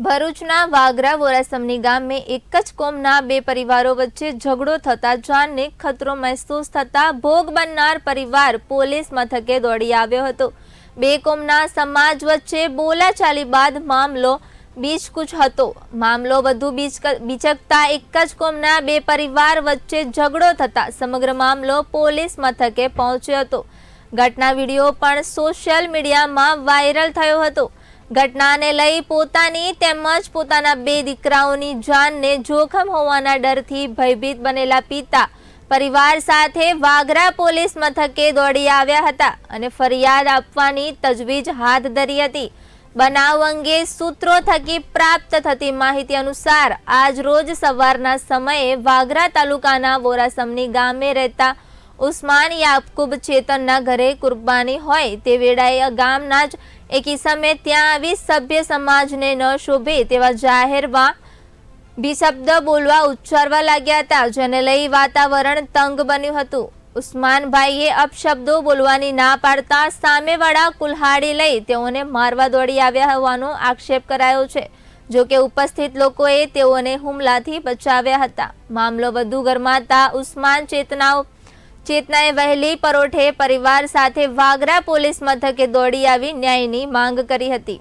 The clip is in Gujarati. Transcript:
ભરૂચના વાગરા વોરાસમની ગામે એક જ કોમના બે પરિવારો વચ્ચે ઝઘડો થતા જાનને ખતરો મહેસૂસ થતા ભોગ બનનાર પરિવાર પોલીસ મથકે દોડી આવ્યો હતો. બે કોમના સમાજ વચ્ચે બોલાચાલી બાદ મામલો બીચકૂચ હતો. મામલો વધુ બીચક- બીચકતા એક જ કોમના બે પરિવાર વચ્ચે ઝઘડો થતા સમગ્ર મામલો પોલીસ મથકે પહોંચ્યો હતો. ઘટના વીડિયો પણ સોશિયલ મીડિયામાં વાયરલ થયો હતો. ઘટનાને લઈ પોતાની તેમજ પોતાના બે દીકરાઓની જાનને જોખમ હોવાના ડરથી ભયભીત બનેલા પિતા પરિવાર સાથે વાગરા પોલીસ મથકે દોડી આવ્યા હતા અને ફરિયાદ આપવાની તજવીજ હાથ ધરી હતી. બનાવ અંગે સૂત્રો થકી પ્રાપ્ત થતી માહિતી અનુસાર આજ રોજ સવારના સમયે વાગરા તાલુકાના વોરાસમની ગામે રહેતા ઉસ્માન યાકુબ ચેતનના ઘરે કુરબાની હોય તે વેળાએ ગામના જ એક ઈસમે ત્યાં આવી સભ્ય સમાજને ન શોભે તેવા જાહેરમાં શબ્દ બોલવા ઉચ્ચારવા લાગ્યા હતા, જેને લઈ વાતાવરણ તંગ બન્યું હતું. ઉસ્માનભાઈએ અપશબ્દો બોલવાની ના પાડતા સામેવાળા કુલ્હાડી લઈ તેઓને મારવા દોડી આવ્યા હોવાનો આક્ષેપ કરાયો છે. જો કે ઉપસ્થિત લોકોએ તેઓને હુમલાથી બચાવ્યા હતા. મામલો વધુ ગરમાતા ઉસ્માન ચેતનાઓ ચેતનાએ વહેલી પરોઠે પરિવાર સાથે વાગરા પોલીસ મથકે દોડી આવી ન્યાયની માંગ કરી હતી.